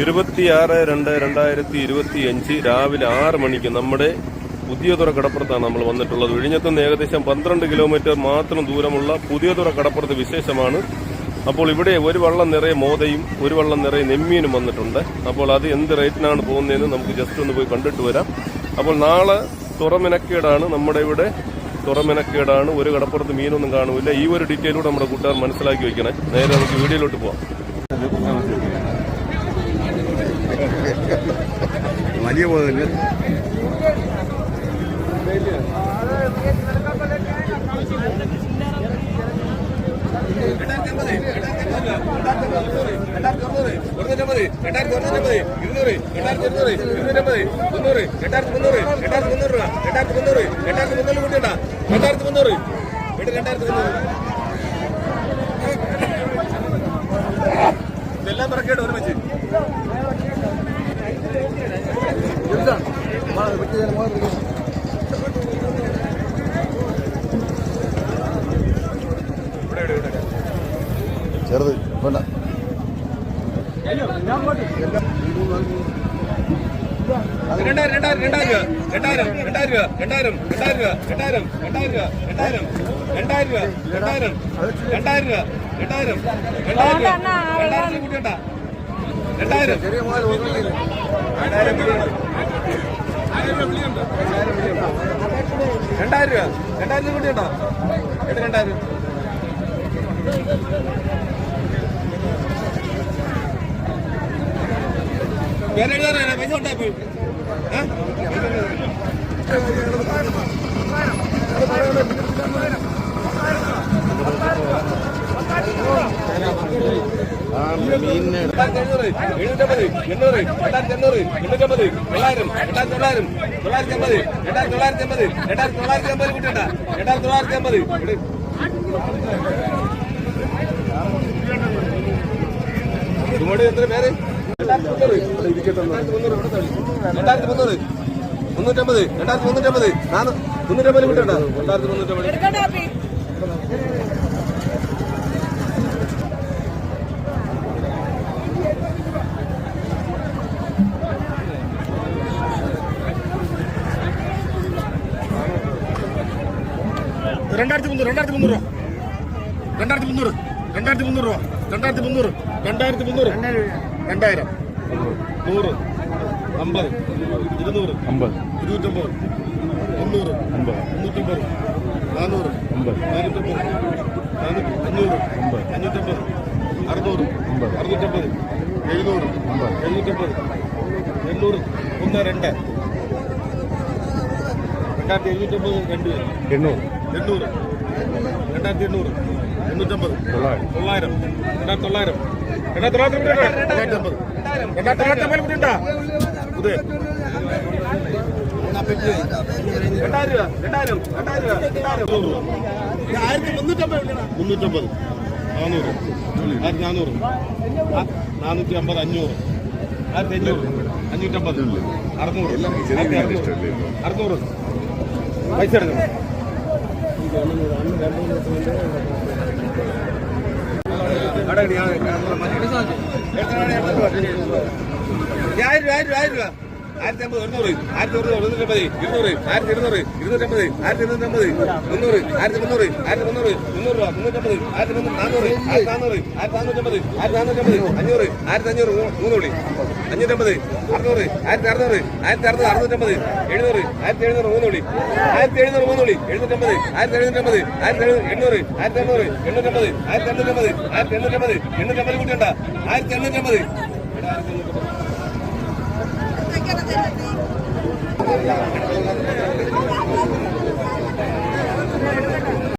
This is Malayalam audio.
ഇരുപത്തിയാറ് രണ്ട് രണ്ടായിരത്തി ഇരുപത്തി അഞ്ച് രാവിലെ ആറ് മണിക്ക് നമ്മുടെ പുതിയതുറ കടപ്പുറത്താണ് നമ്മൾ വന്നിട്ടുള്ളത്. വിഴിഞ്ഞത്തുനിന്ന് ഏകദേശം പന്ത്രണ്ട് കിലോമീറ്റർ മാത്രം ദൂരമുള്ള പുതിയതുറ കടപ്പുറത്ത് വിശേഷമാണ്. അപ്പോൾ ഇവിടെ ഒരു വള്ളം നിറയെ മോതയും ഒരു വള്ളം നിറയെ നെമ്മീനും വന്നിട്ടുണ്ട്. അപ്പോൾ അത് എന്ത് റേറ്റിനാണ് പോകുന്നതെന്ന് നമുക്ക് ജസ്റ്റ് ഒന്ന് പോയി കണ്ടിട്ട് വരാം. അപ്പോൾ നാളെ തുറമിനക്കേടാണ്. നമ്മുടെ ഇവിടെ തുറമിനക്കേടാണ്. ഒരു കടപ്പുറത്ത് മീനൊന്നും കാണുമില്ല. ഈ ഒരു ഡീറ്റെയിലൂടെ നമ്മുടെ കൂട്ടുകാർ മനസ്സിലാക്കി വെക്കണേ. നേരെ നമുക്ക് വീഡിയോയിലോട്ട് പോവാം. വലിയ പോലെ തന്നെ എട്ടായിരത്തി ഒരുന്നൂറ്റി ഇരുന്നൂറ് എട്ടായിരത്തി ഒരുന്നൂറ് ഇരുന്നൂറ്റമ്പത് മുന്നൂറ് എട്ടായിരത്തി മുന്നൂറ് എട്ടായിരത്തി മുന്നൂറ് രൂപ എട്ടായിരത്തി മുന്നൂറ് എട്ടായിരത്തി മുന്നൂറ് കൂട്ടിയണ്ട രണ്ടായിരത്തി മുന്നൂറ് ഇതെല്ലാം പിറക്കേണ്ട ഒരുമിച്ച്. ചെറുത് വേണ്ട. രണ്ടായിരം രണ്ടായിരം രണ്ടായിരം രൂപ രണ്ടായിരം രണ്ടായിരം രൂപ രണ്ടായിരം രണ്ടായിരം രണ്ടായിരം രണ്ടായിരം രൂപ രണ്ടായിരം രണ്ടായിരം രണ്ടായിരം രണ്ടായിരം രണ്ടായിരം രണ്ടായിരം. രണ്ടായിരം രൂപ. രണ്ടായിരം രൂപ കൂടി ഉണ്ടോ എട്ട് രണ്ടായിരം വേറെ എഴുതാറാണ് പൈസ ഉണ്ടായി ഏഹ് എഴുന്നൂറ് എഴുന്നൂറ്റമ്പത് എണ്ണൂറ് രണ്ടായിരത്തി എണ്ണൂറ് എണ്ണൂറ്റമ്പത് തൊള്ളായിരം രണ്ടായിരത്തി തൊള്ളായിരം തൊള്ളായിരത്തി അമ്പത് രണ്ടായിരത്തി തൊള്ളായിരത്തി അമ്പത് രണ്ടായിരത്തി തൊള്ളായിരത്തി അമ്പത് കുട്ടിയുണ്ട രണ്ടായിരത്തി തൊള്ളായിരത്തി അമ്പത് എത്ര പേര് രണ്ടായിരത്തി മുന്നൂറ് മുന്നൂറ്റമ്പത് രണ്ടായിരത്തി മുന്നൂറ്റമ്പത് നാനൂ മുന്നൂറ്റമ്പത് കിട്ടണ്ട രണ്ടായിരത്തി മുന്നൂറ്റമ്പത് രണ്ടായിരത്തി മുന്നൂറ് രണ്ടായിരത്തി മുന്നൂറ് രൂപ രണ്ടായിരത്തി മുന്നൂറ് രണ്ടായിരത്തി മുന്നൂറ് രൂപ രണ്ടായിരത്തി മുന്നൂറ് രണ്ടായിരത്തി മുന്നൂറ് രണ്ടായിരം. നൂറ് അമ്പത് ഇരുന്നൂറ് അമ്പത്. ഇരുന്നൂറ്റമ്പത് മുന്നൂറ് അമ്പത്. മുന്നൂറ്റമ്പത് നാനൂറ് അമ്പത്. നാനൂറ്റമ്പത് നാനൂറ്റി അഞ്ഞൂറ് അമ്പത്. അഞ്ഞൂറ്റമ്പത് അറുന്നൂറ് അമ്പത്. അറുന്നൂറ്റമ്പത് എഴുന്നൂറ് അമ്പത്. എഴുന്നൂറ്റമ്പത് എണ്ണൂറ് ഒന്ന് രണ്ട്. രണ്ടായിരത്തി എഴുന്നൂറ്റമ്പത് രണ്ട് എണ്ണൂറ്. എണ്ണൂറ്. രണ്ടായിരത്തി എണ്ണൂറ് എണ്ണൂറ്റമ്പത്. തൊള്ളായിരം. രണ്ടായിരത്തി തൊള്ളായിരം. രണ്ടായിരത്തി തൊള്ളായിരത്തി തൊള്ളായിരത്തി അമ്പത് രണ്ടായിരത്തി തൊള്ളായിരത്തി അമ്പത് കുട്ടിയുണ്ടാ പുതിയ. രണ്ടായിരം രൂപ. രണ്ടായിരം. രണ്ടായിരം രണ്ടായിരം ആയിരത്തി മുന്നൂറ്റമ്പത്. മുന്നൂറ്റമ്പത് നാനൂറ് ആയിരത്തി നാനൂറ് നാനൂറ്റി അമ്പത് അഞ്ഞൂറ് ആയിരത്തി അഞ്ഞൂറ് അഞ്ഞൂറ്റമ്പത് അറുന്നൂറ് അറുന്നൂറ്. പൈസ എടുക്കണം. ആയിരം രൂപ ആയിരം രൂപ ആയിരത്തി അമ്പത് ഒരുന്നൂറ് ആയിരത്തി ഒരുന്നൂറ് ഇരുന്നൂറ് ആയിരത്തി ഇരുന്നൂറ് ഇരുന്നൂറ്റമ്പത് ആയിരത്തി ഇരുന്നൂറ്റമ്പത് മുന്നൂറ് ആയിരത്തി മുന്നൂറ് ആയിരത്തി മുന്നൂറ് മുന്നൂറ് രൂപ മുന്നൂറ്റമ്പത് ആയിരത്തി മുന്നൂറ് നാനൂറ് ആയിരത്തി നാനൂറ് ആയിരത്തി നാനൂറ്റമ്പത് ആയിരത്തി നാനൂറ്റമ്പത് അഞ്ഞൂറ് ആയിരത്തി അഞ്ഞൂറ് മൂ- മൂന്ന് വിളി അഞ്ഞൂറ്റമ്പത് അറുന്നൂറ് ആയിരത്തി അറുന്നൂറ് ആയിരത്തി അറുന്നൂറ് അറുന്നൂറ്റമ്പത് എഴുന്നൂറ് ആയിരത്തി എഴുന്നൂറ് മൂന്ന് ആയിരത്തി എഴുന്നൂറ് മൂന്ന് എഴുന്നൂറ്റമ്പത് ആയിരത്തി എഴുന്നൂറ്റമ്പത് ആയിരത്തി എണ്ണൂറ് ആയിരത്തി എണ്ണൂറ് എണ്ണൂറ്റമ്പത് ആയിരത്തി എണ്ണൂറ്റമ്പത് ആയിരത്തി എണ്ണൂറ്റമ്പത് എണ്ണൂറ്റമ്പത് കൂട്ടിയുണ്ട? ആയിരത്തി എണ്ണൂറ്റമ്പത്